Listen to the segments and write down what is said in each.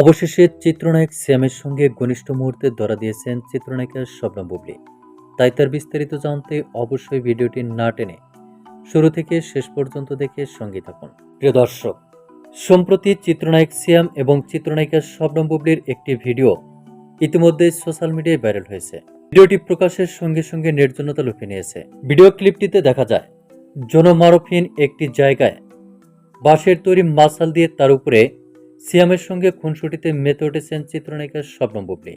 অবশেষে চিত্রনায়ক শ্যামের সঙ্গে ঘনিষ্ঠ মুহূর্তে ধরা দিয়েছেন চিত্রনায়িকা শবনম বুবলি। তাই তার বিস্তারিত জানতে অবশ্যই ভিডিওটি না টেনে শুরু থেকে শেষ পর্যন্ত দেখে সঙ্গে থাকুন। প্রিয় দর্শক, সম্প্রতি চিত্রনায়ক সিয়াম এবং চিত্রনায়িকা শবনম বুবলির একটি ভিডিও ইতিমধ্যে সোশ্যাল মিডিয়ায় ভাইরাল হয়েছে। ভিডিওটি প্রকাশের সঙ্গে সঙ্গে নির্জনতা লুফে নিয়েছে। ভিডিও ক্লিপটিতে দেখা যায় জনমারফহীন একটি জায়গায় বাঁশের তৈরি মাসাল দিয়ে তার উপরে সিয়ামের সঙ্গে খুনসুটিতে মেতে উঠেছেন চিত্রনায়িকা শবনম বুবলি।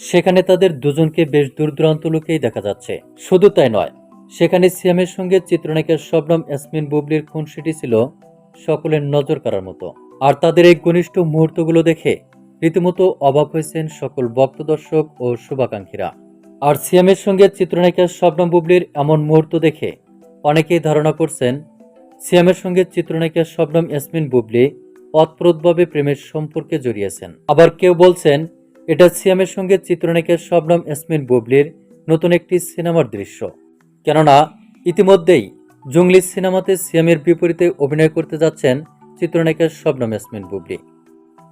সেখানে তাদের দুজনকে বেশ দূর দূরান্ত লোকেই দেখা যাচ্ছে। শুধু তাই নয়, সেখানে সিয়ামের সঙ্গে চিত্রনায়িকা শবনম ইয়াসমিন বুবলির খুনসুটি ছিল সকলের নজর কাড়ার মতো। আর তাদের এই ঘনিষ্ঠ মুহূর্তগুলো দেখে রীতিমতো অবাক হয়েছেন সকল ভক্ত দর্শক ও শুভাকাঙ্ক্ষীরা। আর সিয়ামের সঙ্গে চিত্রনায়িকা শবনম বুবলির এমন মুহূর্ত দেখে অনেকেই ধারণা করছেন, সিয়ামের সঙ্গে চিত্রনায়িকা শবনম ইয়াসমিন বুবলি অতপ্রোতভাবে প্রেমের সম্পর্কে জড়িয়েছেন। আবার কেউ বলছেন, এটা সিয়ামের সঙ্গে চিত্রনায়িকা শবনম ইয়াসমিন বুবলির নতুন একটি সিনেমার দৃশ্য। কেননা, ইতিমধ্যেই জঙ্গলি সিনেমাতে সিয়ামের বিপরীতে অভিনয় করতে যাচ্ছেন চিত্রনায়িকা শবনম ইয়াসমিন বুবলি।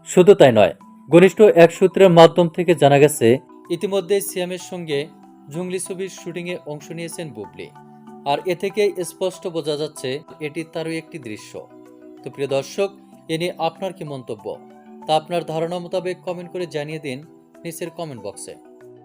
শুধু তাই নয়, ঘনিষ্ঠ এক সূত্রের মাধ্যম থেকে জানা গেছে, ইতিমধ্যে সিয়ামের সঙ্গে জঙ্গলি ছবির শুটিংয়ে অংশ নিয়েছেন বুবলি। আর এ থেকে স্পষ্ট বোঝা যাচ্ছে, এটি তারই একটি দৃশ্য। তো প্রিয় দর্শক এ নিয়ে আপনার কি মন্তব্য? তা আপনার ধারণা মোতাবেক কমেন্ট করে জানিয়ে দিন নিচের কমেন্ট বক্সে